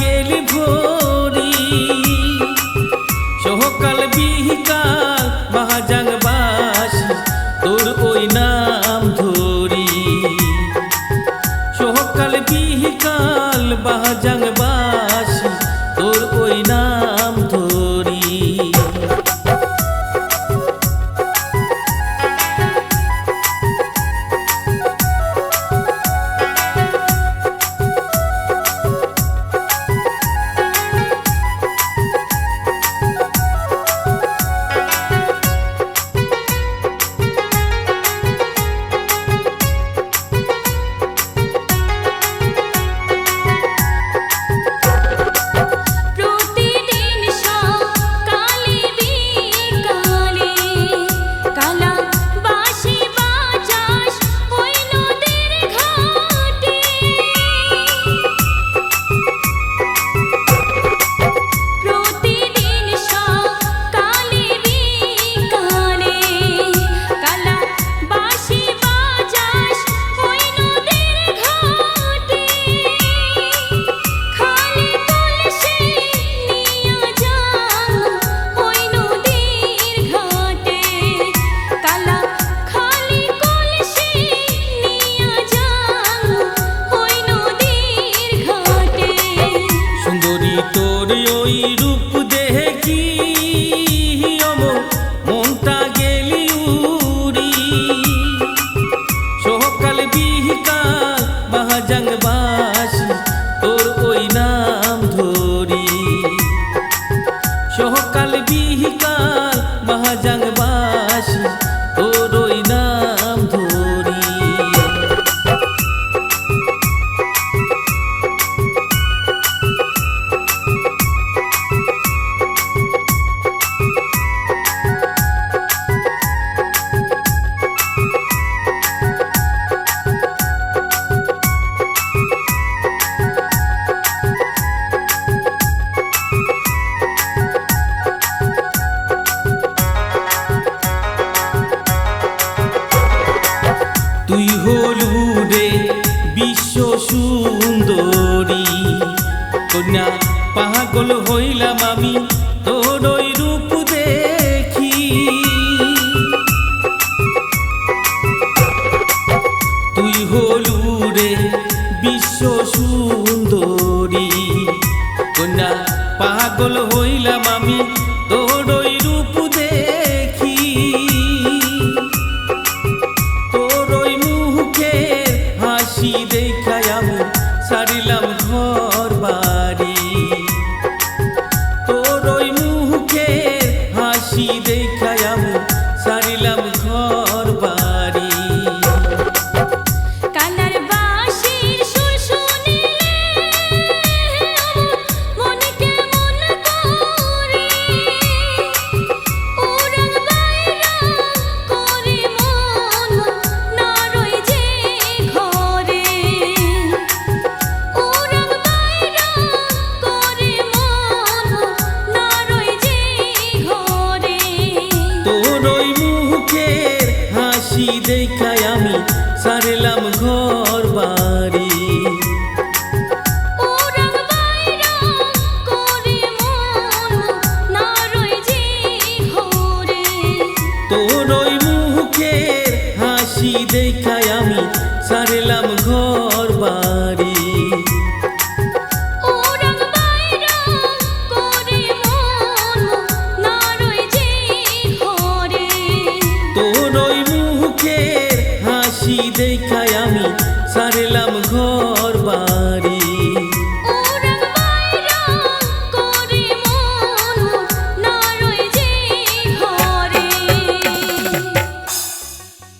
গেল ভরি। সহকাল বিহিকাল বাহাজাং বাসি তোর ওই নাম ধরি। সহকাল বিহিকাল বাহাজাং তোর ওই রূপ দেখি। অমর মনটা গেলি উড়ি। সহকাল বিকাল বাহাজাংবাসী তুই হলু রে বিশ্ব সুন্দরী। কন্যা, পাগল হইলাম আমি, তোর রূপ দেখি। তুই হলু রে বিশ্ব সুন্দরী। কন্যা, পাগল হইলাম আমি আছি দেখায় আমি সারেলাম ঘর।